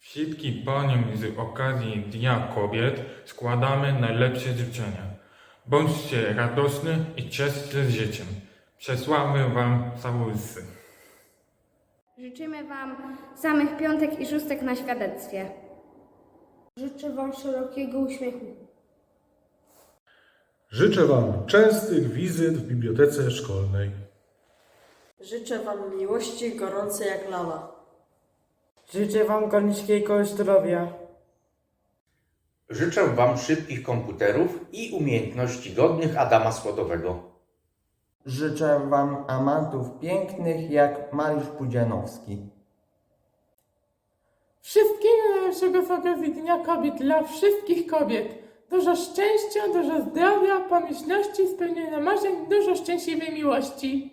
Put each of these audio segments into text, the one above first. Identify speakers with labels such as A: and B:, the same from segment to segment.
A: Wszystkim paniom z okazji Dnia Kobiet składamy najlepsze życzenia. Bądźcie radosni i cieszcie z życiem. Przesłamy wam całusy.
B: Życzymy Wam samych piątek i szóstek na świadectwie.
C: Życzę Wam szerokiego uśmiechu.
D: Życzę Wam częstych wizyt w bibliotece szkolnej.
E: Życzę Wam miłości gorącej jak lawa.
F: Życzę Wam kornickiego zdrowia.
G: Życzę Wam szybkich komputerów i umiejętności godnych Adama Skłodowego.
F: Życzę Wam amantów pięknych jak Mariusz Pudzianowski.
H: Wszystkiego najlepszego z okazji Dnia Kobiet dla wszystkich kobiet. Dużo szczęścia, dużo zdrowia, pomyślności, spełnienia marzeń, dużo szczęśliwej miłości.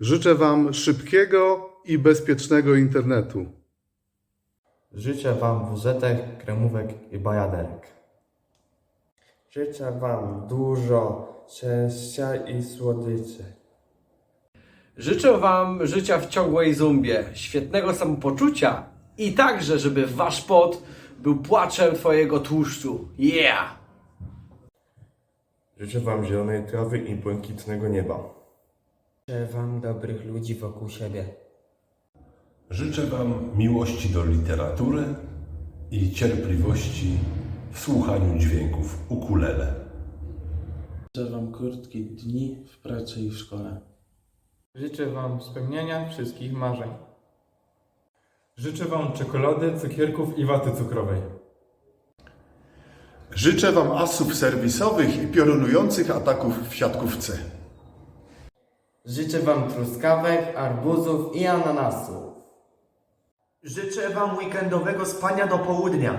I: Życzę Wam szybkiego i bezpiecznego internetu.
F: Życzę Wam wuzetek, kremówek i bajaderek. Życzę Wam dużo szczęścia i słodyczy.
J: Życzę Wam życia w ciągłej zumbie, świetnego samopoczucia i także, żeby Wasz pot był płaczem Twojego tłuszczu. Yeah!
F: Życzę Wam zielonej trawy i błękitnego nieba.
K: Życzę Wam dobrych ludzi wokół siebie.
D: Życzę Wam miłości do literatury i cierpliwości w słuchaniu dźwięków ukulele.
L: Życzę Wam krótkie dni w pracy i w szkole.
A: Życzę wam spełniania wszystkich marzeń. Życzę wam czekolady, cukierków i waty cukrowej.
I: Życzę Wam asów serwisowych i piorunujących ataków w siatkówce.
F: Życzę Wam truskawek, arbuzów i ananasów.
J: Życzę Wam weekendowego spania do południa.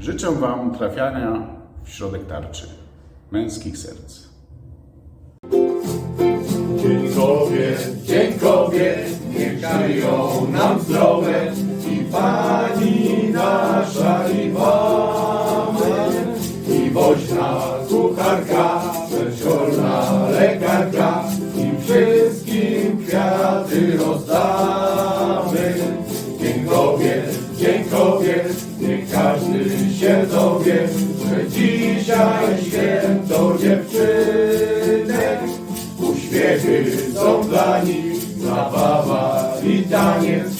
I: Życzę Wam trafiania w środek tarczy męskich serc.
D: Dzień kobiet, niech żyją nam zdrowe i pani nasza i mamy. I woźna kucharka, przedszkolna lekarka, im wszystkim niech każdy się dowie, że dzisiaj święto dziewczynek. Uśmiechy są dla nich, zabawa i taniec,